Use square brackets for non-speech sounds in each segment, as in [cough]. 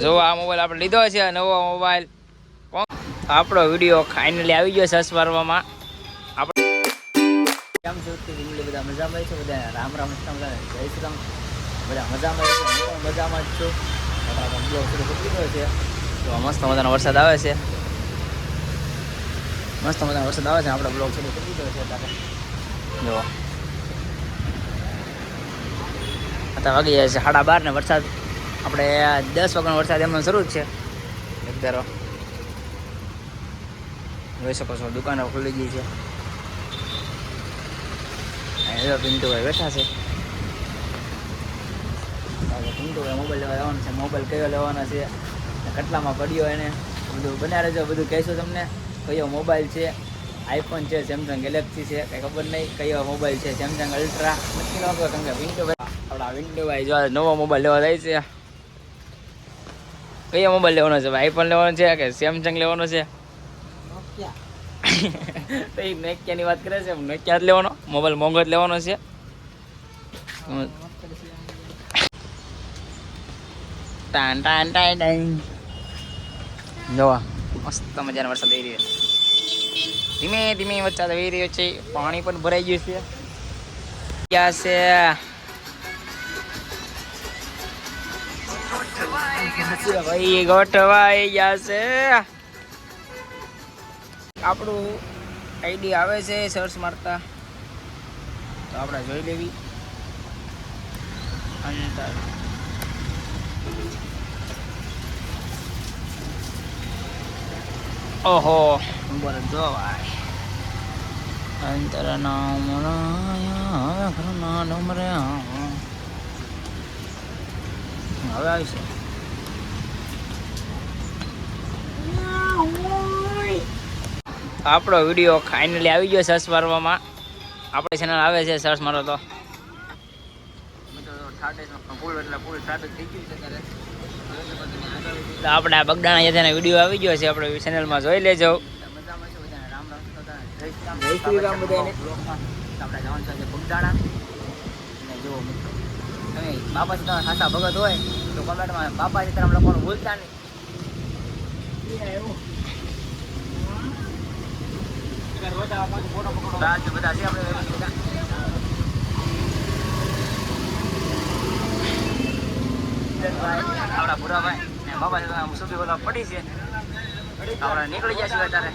જો આ મોબાઈલ આપણે લીધો છે, નવો મોબાઈલ આપણો વીડિયો ફાઇનલી આવી ગયો સર્ચ મારવામાં આપણે કેમ છો? ફેમિલી બધા મજામાં છે? બધા રામ રામ જય શ્રી રામ. બધા મજામાં છે? હું મજામાં જ છું. બ્લોગ શરૂ દીધો છે. તો મસ્ત મજાનો વરસાદ આવે છે. મસ્ત મજાનો વરસાદ આવે છે. આપણે બ્લોગ શરૂ કરી દીધો છે જો. અત્યારે વાગી જાય છે સાડા બાર ને વરસાદ. આપણે દસ વાગ્યાનો વરસાદ એમનો શરૂ જ છે. ધારો. જોઈ શકો છો, દુકાનો ખુલી ગઈ છે. પિન્ટુભાઈ બેઠા છે. પિન્ટુભાઈ મોબાઈલ લેવા જવાનો છે. મોબાઈલ કયો લેવાનો છે? કેટલામાં પડ્યો એને? બધું બના રહેજો બધું કહીશું તમને? કયો મોબાઈલ છે? આઈફોન છે સેમસંગ ગેલેક્સી છે, કંઈ ખબર નહીં. કયો મોબાઈલ છે? સેમસંગ અલ્ટ્રા નક્કી ન કહો કેમ કે પિન્ટુભાઈ? આપણા પિન્ટુભાઈ જો આ નવો મોબાઈલ લેવા જાય છે. કયો મોબાઈલ લેવાનો છે? આઈફોન લેવાનો છે કે સેમસંગ લેવાનો છે? [laughs] તો એ નોકિયાની વાત કરે છે? નોકિયા જ લેવાનો? મોબાઈલ મોંઘો જ લેવાનો છે? ટાન ટાન ટાન ટાન જોવા મસ્ત મજાનો વરસાદ આવી રહ્યો ધીમે ધીમે વરસાદ આવી રહ્યો છે. પાણી પણ ભરાઈ ગયું છે. ક્યાં છે? ભાઈ ગોઠવાઈ ગયા છે આપણું આઈડી આવે છે સર્ચ મારતા તો આપણે જોઈ લેવી અંતર ઓહો બર જો ભાઈ અંતર નામ રાયા ઘરના ડુમરે હવે આવી છે આપણો વીડિયો ફાઇનલી આવી ગયો સર્ચ મારવામાં. આપણી ચેનલ આવે છે સર્ચ મારો તો. આપણે આ બગડાણા જતાના વીડિયો આવી ગયો છે આપણે ચેનલમાં જોઈ લેજો. જય શ્રી રામ. બધાને. આપણે જવાનું છે બગડાણા અને જુઓ મિત્રો તમે બાપા સીતારામ ખાસા ભગત હોય તો કોમેન્ટમાં બાપા સીતારામ લોકોને ભૂલતા નહીં. બધા છે આપણે આપણા ભૂરાભાઈ ને બાબા સુધી બધા પડી છે આપણે નીકળી ગયા છીએ અત્યારે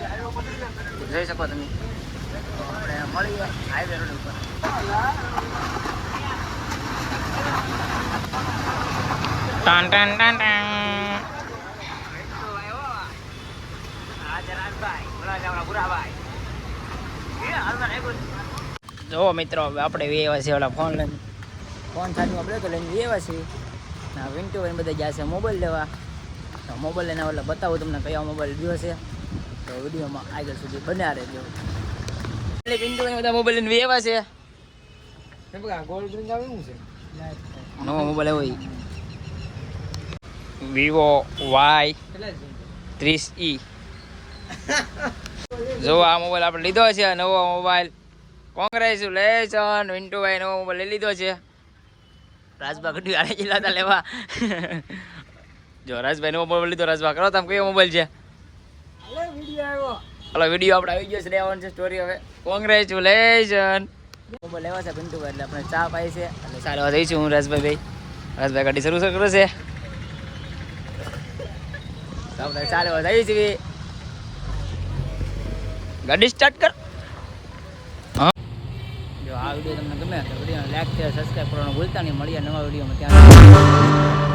જઈ શકો તમે આપણે મળીએ હાઈવે રોડ ઉપર ટાન ટાન ટાન ટાન જો મિત્રો હવે આપણે વેવા છે ઓલા ફોન લઈને. ફોન સાથે આપણે તો લઈને વેવા છીએ ના વિન્ટુ ભાઈ બધા ગયા છે મોબાઈલ લેવા. તો મોબાઈલ લઈને એટલે બતાવું તમને કયો મોબાઈલ લીધો છે. તો વિડીયોમાં આગળ સુધી બન્યા રહેજો. એટલે વિન્ટુ ભાઈ બધા મોબાઈલ લઈને વેવા છે. નવો મોબાઈલ એવો વિવો વાય ત્રીસ ઈ [laughs] જો આ મોબાઈલ આપણે લીધો છે, નવો મોબાઈલ કોંગ્રેચ્યુલેશન વિન્ટુભાઈ, નવો મોબાઈલ લઈ લીધો છે. રાજભા ગઢવી જિલ્લા હતા લેવા. જો રાજભાઈ નવો મોબાઈલ લીધો, રાજભા કરો તમે કયો મોબાઈલ છે? હલો વીડિયો આપણે આવી ગયો છે, લેવાનું છે સ્ટોરી હવે. કોંગ્રેચ્યુલેશન મોબાઈલ લેવા છે પિન્ટુભાઈ એટલે આપણે ચા પાઈ છે. એટલે લેવા જઈશું હું રાજભાઈ ભાઈ. રાજભાઈ ગાડી શરૂ કરે છે આપણે ચા લેવા જઈએ છીએ ગાડી સ્ટાર્ટ કર. જો આ વીડિયો તમને ગમે તો વિડીયોને લાઈક શેર સબસ્ક્રાઈબ કરવાનું ભૂલતા નહીં. મળીએ નવા વિડીયોમાં. ત્યાં